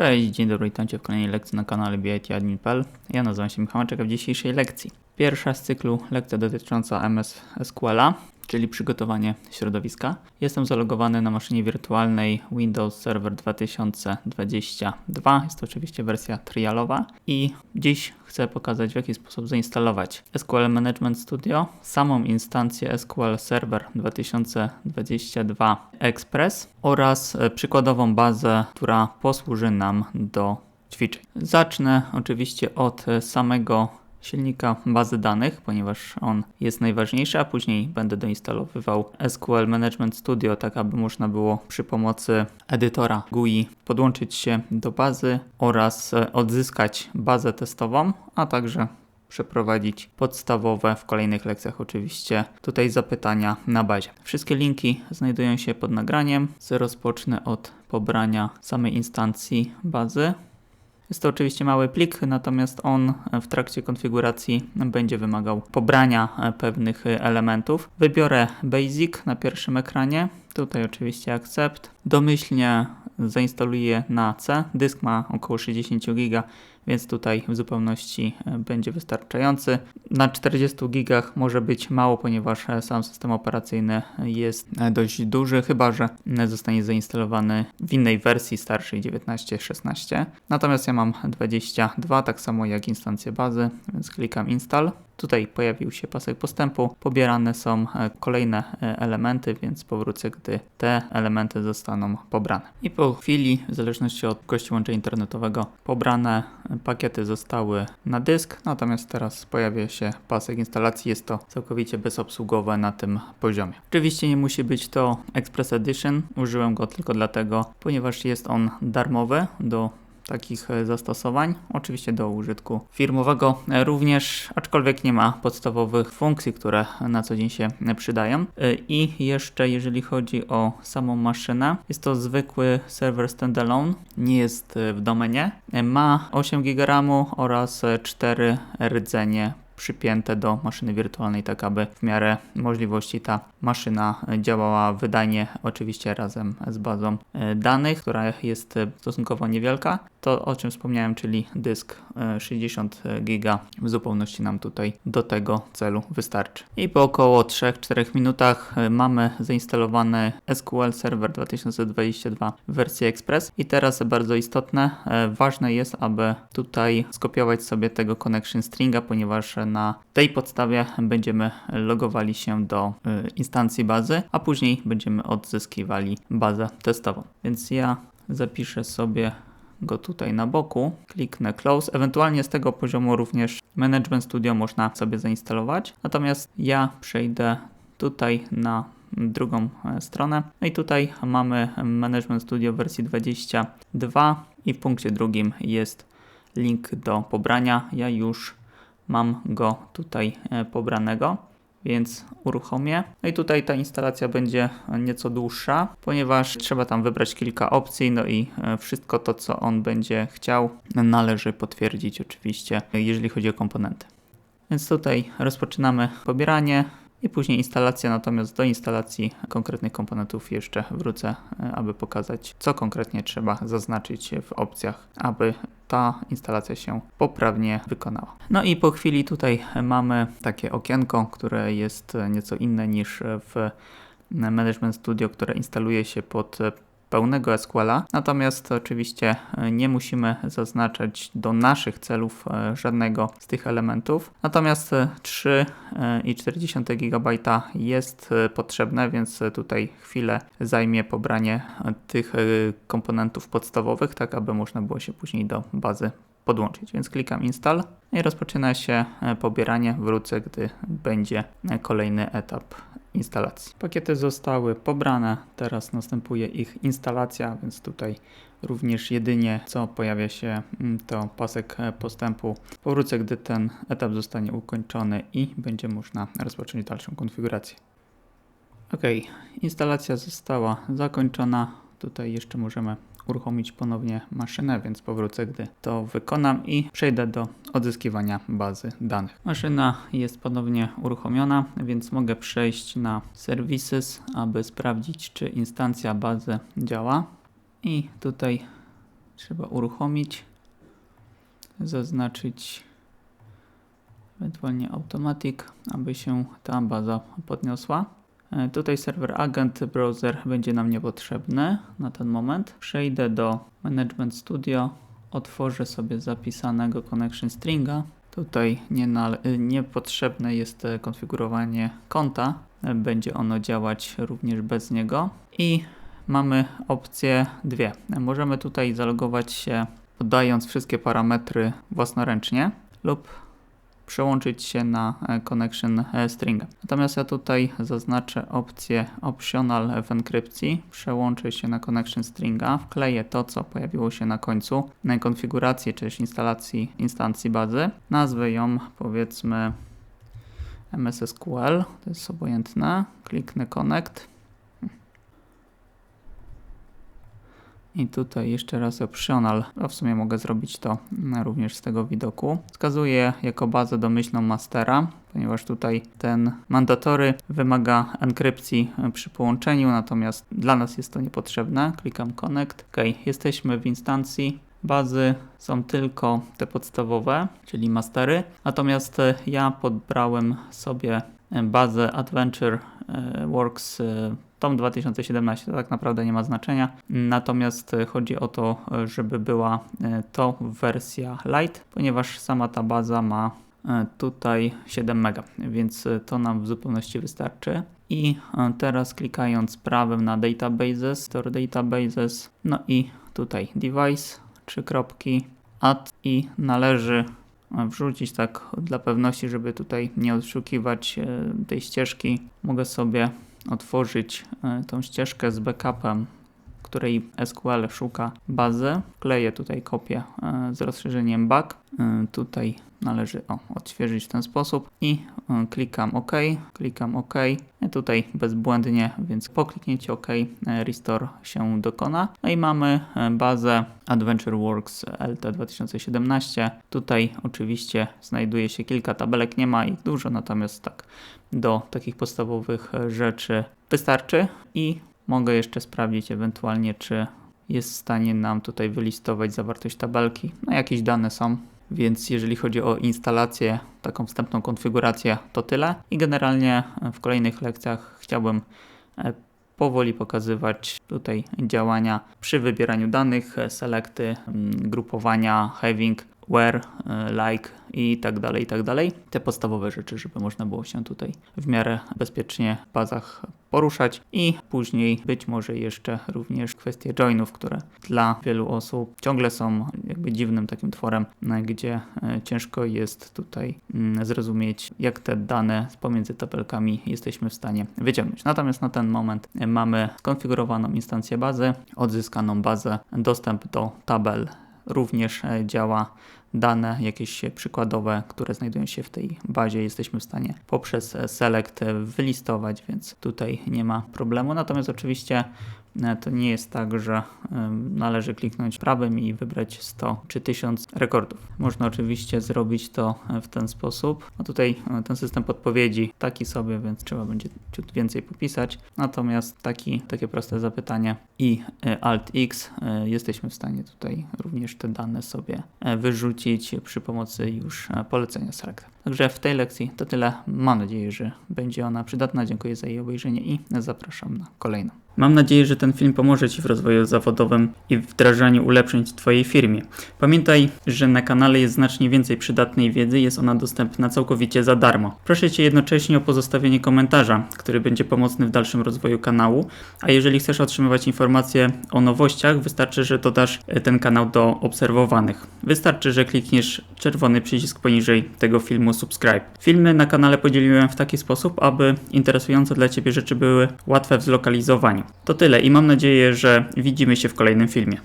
Cześć, dzień dobry, witajcie w kolejnej lekcji na kanale BITadmin.pl. Ja nazywam się Michał Czeka w dzisiejszej lekcji. Pierwsza z cyklu lekcja dotycząca MS SQL-a, czyli przygotowanie środowiska. Jestem zalogowany na maszynie wirtualnej Windows Server 2022. Jest to oczywiście wersja trialowa i dziś chcę pokazać w jaki sposób zainstalować SQL Management Studio, samą instancję SQL Server 2022 Express oraz e, przykładową bazę, która posłuży nam do ćwiczeń. Zacznę oczywiście od e, samego silnika bazy danych, ponieważ on jest najważniejszy, a później będę doinstalowywał SQL Management Studio, tak aby można było przy pomocy edytora GUI podłączyć się do bazy oraz e, odzyskać bazę testową, a także przeprowadzić podstawowe w kolejnych lekcjach oczywiście tutaj zapytania na bazie. Wszystkie linki znajdują się pod nagraniem. Rozpocznę od pobrania samej instancji bazy. Jest to oczywiście mały plik, natomiast on w trakcie konfiguracji będzie wymagał pobrania e, pewnych elementów. Wybiorę Basic na pierwszym ekranie. Tutaj oczywiście Accept. Domyślnie zainstaluję na C. Dysk ma około 60 GB, więc tutaj w zupełności e, będzie wystarczający. Na 40 GB może być mało, ponieważ e, sam system operacyjny jest e, dość duży, chyba że zostanie zainstalowany w innej wersji starszej 19-16. Natomiast ja mam 22, tak samo jak instancję bazy, więc klikam install. Tutaj pojawił się pasek postępu. Pobierane są kolejne elementy, więc powrócę, gdy te elementy zostaną pobrane. I po chwili, w zależności od kości łącza internetowego, pobrane pakiety zostały na dysk, natomiast teraz pojawia się pasek instalacji. Jest to całkowicie bezobsługowe na tym poziomie. Oczywiście nie musi być to Express Edition. Użyłem go tylko dlatego, ponieważ jest on darmowy do takich e, zastosowań, oczywiście do użytku firmowego również, aczkolwiek nie ma podstawowych funkcji, które na co dzień się przydają. E, I jeszcze jeżeli chodzi o samą maszynę, jest to zwykły serwer standalone, nie jest e, w domenie, ma 8 GB oraz 4 rdzenie przypięte do maszyny wirtualnej, tak aby w miarę możliwości ta maszyna działała wydajnie, oczywiście razem z bazą e, danych, która jest stosunkowo niewielka. To o czym wspomniałem, czyli dysk 60 e, GB w zupełności nam tutaj do tego celu wystarczy. I po około 3-4 minutach e, mamy zainstalowany SQL Server 2022 w wersji Express i teraz bardzo istotne, ważne jest, aby tutaj skopiować sobie tego connection stringa, ponieważ na tej podstawie będziemy logowali się do instancji instancji bazy, a później będziemy odzyskiwali bazę testową. Więc ja zapiszę sobie go tutaj na boku, kliknę Close. Ewentualnie z tego poziomu również Management Studio można sobie zainstalować. Natomiast ja przejdę tutaj na drugą e, stronę. No i tutaj mamy Management Studio wersji 22 i w punkcie drugim jest link do pobrania. Ja już mam go tutaj e, pobranego więc uruchomię. No i tutaj ta instalacja będzie nieco dłuższa, ponieważ trzeba tam wybrać kilka opcji, no i e, wszystko to, co on będzie chciał, należy potwierdzić oczywiście, jeżeli chodzi o komponenty. Więc tutaj rozpoczynamy pobieranie i później instalacja, natomiast do instalacji konkretnych komponentów jeszcze wrócę, e, aby pokazać, co konkretnie trzeba zaznaczyć w opcjach, aby ta instalacja się poprawnie wykonała. No i po chwili tutaj mamy takie okienko, które jest nieco inne niż w Management Studio, które instaluje się pod pełnego SQL-a. Natomiast oczywiście e, nie musimy zaznaczać do naszych celów e, żadnego z tych elementów. Natomiast 3,4 e, GB jest potrzebne, więc tutaj chwilę zajmie pobranie tych komponentów podstawowych, tak aby można było się później do bazy podłączyć. Więc klikam install i rozpoczyna się pobieranie. Wrócę, gdy będzie kolejny etap instalacji. Pakiety zostały pobrane, teraz następuje ich instalacja, więc tutaj również jedynie co pojawia się mm, to pasek postępu. Powrócę, gdy ten etap zostanie ukończony i będzie można rozpocząć dalszą konfigurację. Ok, instalacja została zakończona. Tutaj jeszcze możemy uruchomić ponownie maszynę, więc powrócę, gdy to wykonam i przejdę do odzyskiwania bazy danych. Maszyna jest ponownie uruchomiona, więc mogę przejść na Services, aby sprawdzić, czy instancja bazy działa. I tutaj trzeba uruchomić, zaznaczyć ewentualnie automatic, aby się ta baza podniosła. E, Tutaj serwer agent browser będzie nam niepotrzebny na ten moment. Przejdę do Management Studio, otworzę sobie zapisanego connection stringa. Tutaj nie nale- y, niepotrzebne jest e, konfigurowanie konta, E, będzie ono działać również bez niego. I mamy opcje dwie. E, Możemy tutaj zalogować się podając wszystkie parametry własnoręcznie lub przełączyć się na e, connection e, stringa. Natomiast ja tutaj zaznaczę opcję optional w enkrypcji, przełączę się na connection stringa, wkleję to, co pojawiło się na końcu na konfiguracji czy też instalacji instancji bazy. Nazwę ją powiedzmy MSSQL, to jest obojętne. Kliknę connect. I tutaj jeszcze raz optional, a w sumie mogę zrobić to mm, również z tego widoku. Wskazuję jako bazę domyślną mastera, ponieważ tutaj ten mandatory wymaga enkrypcji e, przy połączeniu, natomiast dla nas jest to niepotrzebne. Klikam connect. Ok, jesteśmy w instancji. Bazy są tylko te podstawowe, czyli mastery. Natomiast e, ja podbrałem sobie e, bazę Adventure Works Tom 2017 to tak naprawdę nie ma znaczenia. Natomiast e, chodzi o to, e, żeby była e, to wersja Lite, ponieważ sama ta baza ma tutaj 7 MB, więc to nam w zupełności wystarczy. I teraz klikając prawym na Databases, Store Databases, no i tutaj Device, trzy kropki, Add i należy wrzucić tak dla pewności, żeby tutaj nie odszukiwać tej ścieżki. Mogę sobie otworzyć e, tą ścieżkę z backupem, której SQL szuka bazy. Kleję tutaj kopię e, z rozszerzeniem back. E, Tutaj należy o, odświeżyć w ten sposób i e, klikam OK, klikam OK. I tutaj bezbłędnie, więc po kliknięciu OK e, restore się dokona. No i mamy e, bazę Adventure Works LT 2017. Tutaj oczywiście znajduje się kilka tabelek, nie ma ich dużo, natomiast tak do takich podstawowych e, rzeczy wystarczy i mogę jeszcze sprawdzić ewentualnie, czy jest w stanie nam tutaj wylistować zawartość tabelki. No jakieś dane są, więc jeżeli chodzi o instalację, taką wstępną konfigurację, to tyle. I generalnie e, w kolejnych lekcjach chciałbym e, powoli pokazywać tutaj działania przy wybieraniu danych, e, selekty, grupowania, having, where, e, like i tak dalej, i tak dalej. Te podstawowe rzeczy, żeby można było się tutaj w miarę bezpiecznie w bazach poruszać i później być może jeszcze również kwestie joinów, które dla wielu osób ciągle są jakby dziwnym takim tworem, e, gdzie e, ciężko jest tutaj mm, zrozumieć, jak te dane pomiędzy tabelkami jesteśmy w stanie wyciągnąć. Natomiast na ten moment e, mamy skonfigurowaną instancję bazy, odzyskaną bazę, dostęp do tabel również e, działa dane jakieś przykładowe, które znajdują się w tej bazie, jesteśmy w stanie poprzez e, select e, wylistować, więc tutaj nie ma problemu. Natomiast oczywiście e, to nie jest tak, że należy kliknąć prawym i wybrać 100 czy 1000 rekordów. Można oczywiście zrobić to e, w ten sposób. No tutaj e, ten system podpowiedzi taki sobie, więc trzeba będzie ciut więcej popisać. Natomiast taki, takie proste zapytanie i e, Alt X e, jesteśmy w stanie tutaj również te dane sobie e, wyrzucić przy pomocy już e, polecenia Select. Także w tej lekcji to tyle. Mam nadzieję, że będzie ona przydatna. Dziękuję za jej obejrzenie i zapraszam na kolejną. Mam nadzieję, że ten film pomoże Ci w rozwoju zawodowym i wdrażaniu ulepszeń w Twojej firmie. Pamiętaj, że na kanale jest znacznie więcej przydatnej wiedzy, jest ona dostępna całkowicie za darmo. Proszę Cię jednocześnie o pozostawienie komentarza, który będzie pomocny w dalszym rozwoju kanału, a jeżeli chcesz otrzymywać informacje o nowościach, wystarczy, że dodasz e, ten kanał do obserwowanych. Wystarczy, że klikniesz czerwony przycisk poniżej tego filmu subscribe. Filmy na kanale podzieliłem w taki sposób, aby interesujące dla Ciebie rzeczy były łatwe w zlokalizowaniu. To tyle i mam nadzieję, że widzimy się w kolejnym filmie.